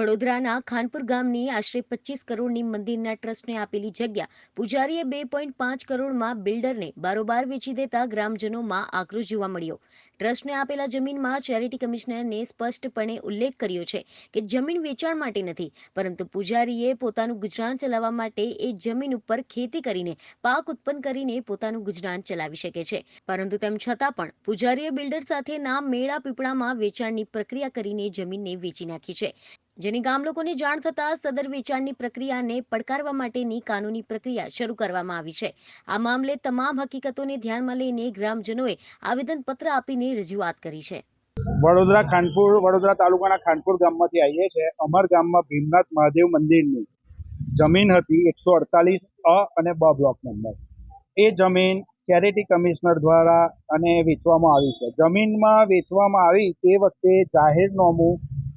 વડોદરાના ખાનપુર ગામની આશરે પચીસ કરોડની મંદિરના ટ્રસ્ટને આપેલી જગ્યા. પૂજારીએ બે પોઈન્ટ પાંચ કરોડમાં બિલ્ડરને બારોબાર વેચી દેતા ગ્રામજનોમાં આક્રોશ જોવા મળ્યો. ટ્રસ્ટને આપેલા જમીનમાં ચેરિટી કમિશનરને સ્પષ્ટપણે ઉલ્લેખ કર્યો છે કે જમીન વેચાણ માટે નથી, પરંતુ પૂજારીએ પોતાનું ગુજરાન ચલાવવા માટે એ જમીન ઉપર ખેતી કરીને પાક ઉત્પન્ન કરીને પોતાનું ગુજરાન ચલાવી શકે છે. પરંતુ તેમ છતાં પણ પૂજારીએ બિલ્ડર સાથે ના મેળા પીપળામાં વેચાણની પ્રક્રિયા કરીને જમીનને વેચી નાખી છે. જેની ગામ લોકોને જાણ થતાં સદર વેચાણની પ્રક્રિયાને પડકારવા માટેની કાનૂની પ્રક્રિયા શરૂ કરવામાં આવી છે. આ મામલે તમામ હકીકતોને ધ્યાનમાં લઈને ગ્રામજનોએ આવેદનપત્ર આપીને રજૂઆત કરી છે. વડોદરા ખાનપુર, વડોદરા તાલુકાના ખાનપુર ગામમાંથી આવીએ છીએ. અમાર ગામમાં ભીમનાથ મહાદેવ મંદિરની જમીન હતી એકસો અડતાલીસ અ અને બ બ્લોક નંબર. એ જમીન ચેરિટી કમિશનર દ્વારા અને વેચવામાં આવી છે. જમીનમાં વેચવામાં આવી તે વખતે જાહેરનામું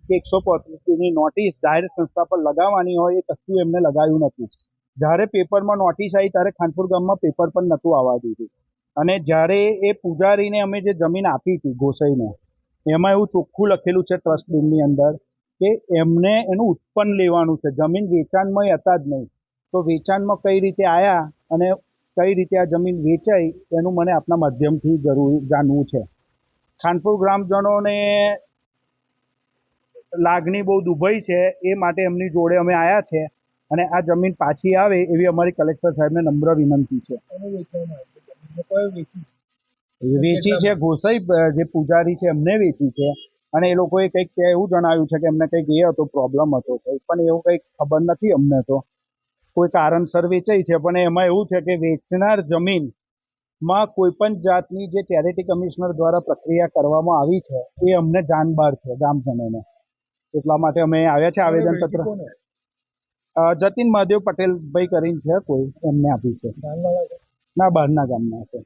કે એકસો પોત્રીસની નોટિસ જાહેર સંસ્થા પર લગાવવાની હોય એ કશું એમને લગાવ્યું નથી જ્યારે પેપરમાં નોટિસ આવી ત્યારે ખાનપુર ગામમાં પેપર પણ નહોતું આવવા દીધું. અને જ્યારે એ પૂજારીને અમે જે જમીન આપી હતી ગોસાઈને, એમાં એવું ચોખ્ખું લખેલું છે ટ્રસ્ટ બિલની અંદર કે એમને એનું ઉત્પન્ન લેવાનું છે. જમીન વેચાણમાં હતા જ નહીં. તો વેચાણમાં કઈ રીતે આવ્યા અને કઈ રીતે આ જમીન વેચાઈ એનું મને આપના માધ્યમથી જરૂર જાણવું છે. ખાનપુર ગ્રામજનોને લાગણી બહુ દુભાઈ છે, એ માટે એમની જોડે અમે આવ્યા છે અને આ જમીન પાછી આવે એવી અમારી કલેક્ટર સાહેબને નમ્ર વિનંતી છે. વેચી છે, ગોસાઈ જે પૂજારી છે, એમને વેચી છે અને એ લોકોએ કંઈક એવું જણાવ્યું છે કે એમને કંઈક એ હતો પ્રોબ્લેમ હતો કંઈક, પણ એવું કંઈક ખબર નથી અમને તો. કોઈ કારણસર વેચાઈ છે, પણ એમાં એવું છે કે વેચનાર જમીનમાં કોઈ પણ જાતની જે ચેરિટી કમિશનર દ્વારા પ્રક્રિયા કરવામાં આવી છે, એ અમને જાણ બહાર છે, ગામજનોને. એટલા માટે અમે આવ્યા છે આવેદનપત્ર? પત્ર જતીન મહાદેવ પટેલ ભાઈ કરીને છે કોઈ એમને આપ્યું છે? ના બહારના ગામના છે.